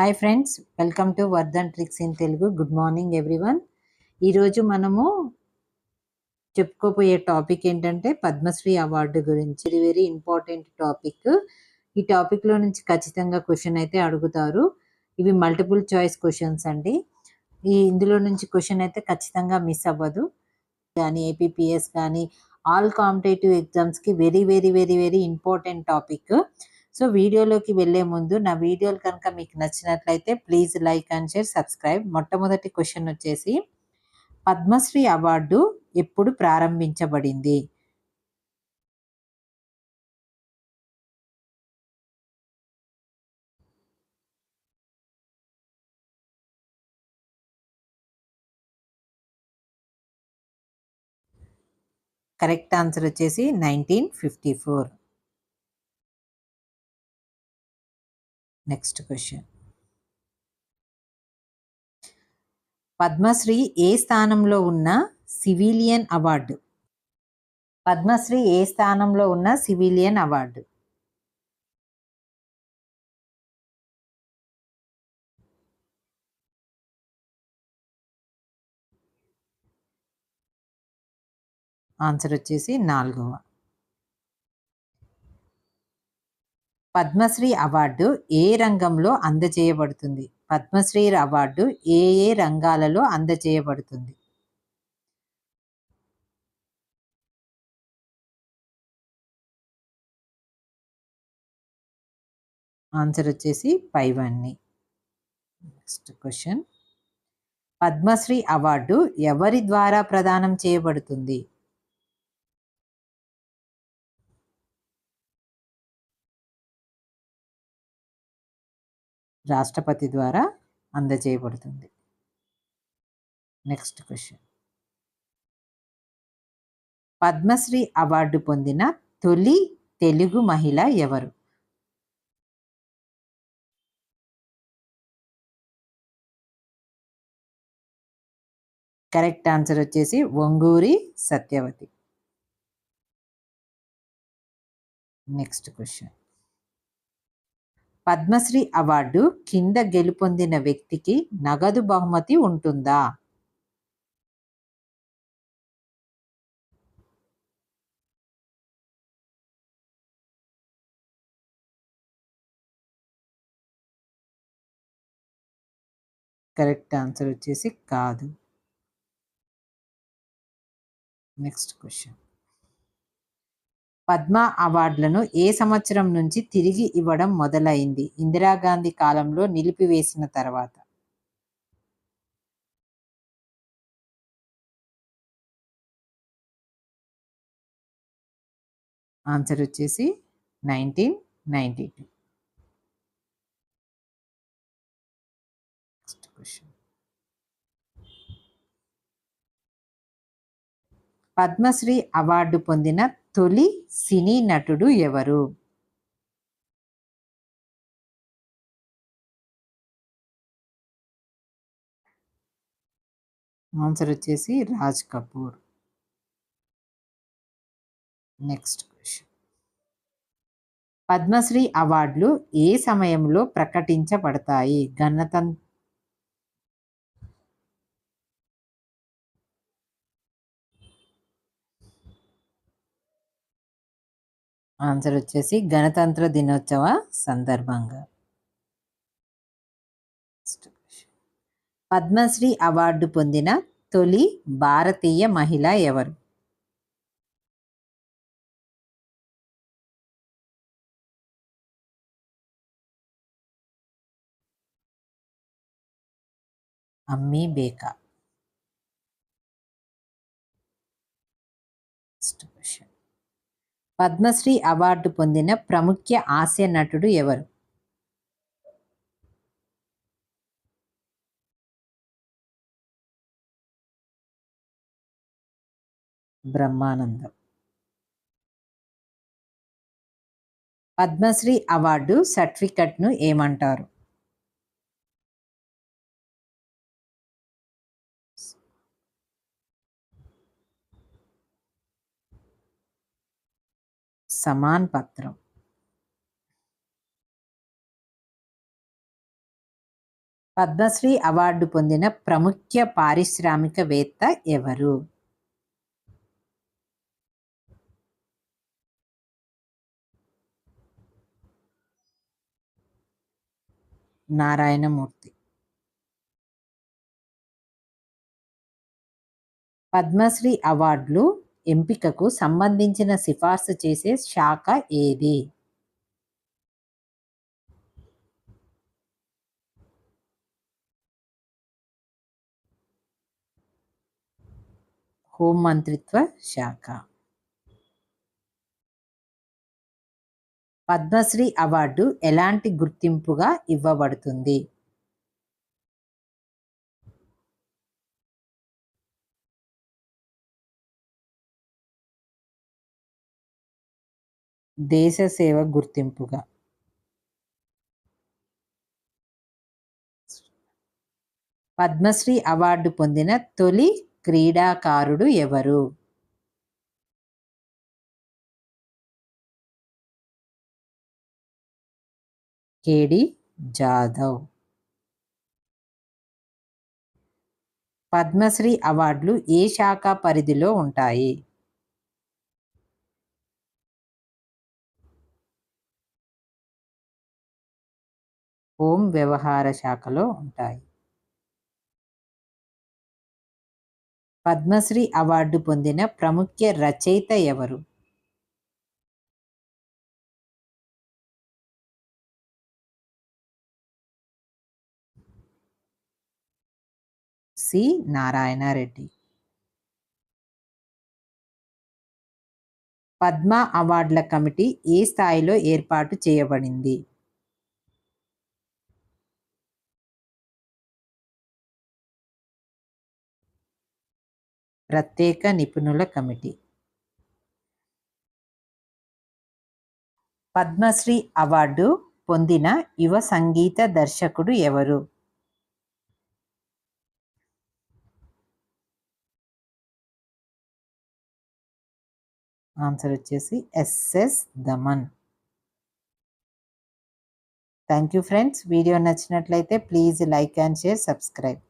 Hi friends welcome to Vardhan tricks in Telugu. Good morning everyone. ఈరోజు మనము చెప్పుకోపోయే topic ఏంటంటే Padmashri award గురించి. ఇది వెరీ ఇంపార్టెంట్ టాపిక్. ఈ టాపిక్లో నుంచి ఖచ్చితంగా క్వశ్చన్ అయితే అడుగుతారు. ఇవి మల్టిపుల్ చాయిస్ క్వశ్చన్స్ అండి. ఈ ఇందులో నుంచి క్వశ్చన్ అయితే ఖచ్చితంగా మిస్ అవ్వదు. కానీ ఏపీపీఎస్ కానీ ఆల్ కాంపిటేటివ్ ఎగ్జామ్స్కి very very very very important topic. So వీడియోలోకి వెళ్ళే ముందు నా వీడియోలు కనుక మీకు నచ్చినట్లయితే please like and share subscribe. మొట్టమొదటి క్వశ్చన్ వచ్చేసి పద్మశ్రీ అవార్డు ఎప్పుడు ప్రారంభించబడింది? కరెక్ట్ ఆన్సర్ వచ్చేసి nineteen fifty four. Next question Padmashri ఏ స్థానంలో ఉన్న సివిలియన్ అవార్డు? పద్మశ్రీ ఏ స్థానంలో ఉన్న సివిలియన్ అవార్డు? ఆన్సర్ వచ్చేసి నాలుగవ. పద్మశ్రీ అవార్డు ఏ రంగంలో అందజేయబడుతుంది? పద్మశ్రీ అవార్డు ఏ ఏ రంగాలలో అందజేయబడుతుంది? ఆన్సర్ వచ్చేసి పైవన్నీ. నెక్స్ట్ క్వశ్చన్ పద్మశ్రీ అవార్డు ఎవరి ద్వారా ప్రదానం చేయబడుతుంది? రాష్ట్రపతి ద్వారా అందజేయబడుతుంది. Next question. పద్మశ్రీ అవార్డు పొందిన తొలి తెలుగు మహిళ ఎవరు? కరెక్ట్ ఆన్సర్ వచ్చేసి Onguri Satyavathi. Next question. Padmashri award కింద గెలుపొందిన వ్యక్తికి నగదు బహుమతి ఉంటుందా? కరెక్ట్ ఆన్సర్ వచ్చేసి కాదు. Next question. పద్మ అవార్డులను ఏ సంవత్సరం నుంచి తిరిగి ఇవ్వడం మొదలైంది? ఇందిరాగాంధీ కాలంలో నిలిపివేసిన తర్వాత. ఆన్సర్ వచ్చేసి nineteen ninety two. Next question Padmashri award పొందిన తొలి సినీ నటుడు ఎవరు? ఆన్సర్ వచ్చేసి రాజ్ కపూర్. Next question. పద్మశ్రీ అవార్డులు ఏ సమయంలో ప్రకటించబడతాయి? గణతంత్ర ఆన్సర్ వచ్చేసి గణతంత్ర దినోత్సవ సందర్భంగా. పద్మశ్రీ అవార్డు పొందిన తొలి భారతీయ మహిళ ఎవరు? అమ్మీ బేకా. పద్మశ్రీ అవార్డు పొందిన ప్రముఖ హాస్య నటుడు ఎవరు? బ్రహ్మానందం. పద్మశ్రీ అవార్డు సర్టిఫికెట్ను ఏమంటారు? సమాన్ పత్రం. పద్మశ్రీ అవార్డు పొందిన ప్రముఖ పారిశ్రామికవేత్త ఎవరు? నారాయణమూర్తి. పద్మశ్రీ అవార్డులు ఎంపికకు సంబంధించిన సిఫార్సు చేసే శాఖ ఏది? హోంమంత్రిత్వ శాఖ. పద్మశ్రీ అవార్డు ఎలాంటి గుర్తింపుగా ఇవ్వబడుతుంది? దేశ సేవ గుర్తింపుగా. పద్మశ్రీ అవార్డు పొందిన తొలి క్రీడాకారుడు ఎవరు? కేడి జాదవ్. పద్మశ్రీ అవార్డులు ఏ శాఖ పరిధిలో ఉంటాయి? హోం వ్యవహార శాఖలో ఉంటాయి. పద్మశ్రీ అవార్డు పొందిన ప్రముఖ రచయిత ఎవరు? సి. నారాయణరెడ్డి. పద్మ అవార్డుల కమిటీ ఏ స్థాయిలో ఏర్పాటు చేయబడింది? ప్రత్యేక నిపుణుల కమిటీ. పద్మశ్రీ అవార్డు పొందిన యువ సంగీత దర్శకుడు ఎవరు? ఆన్సర్ వచ్చేసి SS Daman thank you friends. Video నచ్చినట్లయితే please like and share subscribe.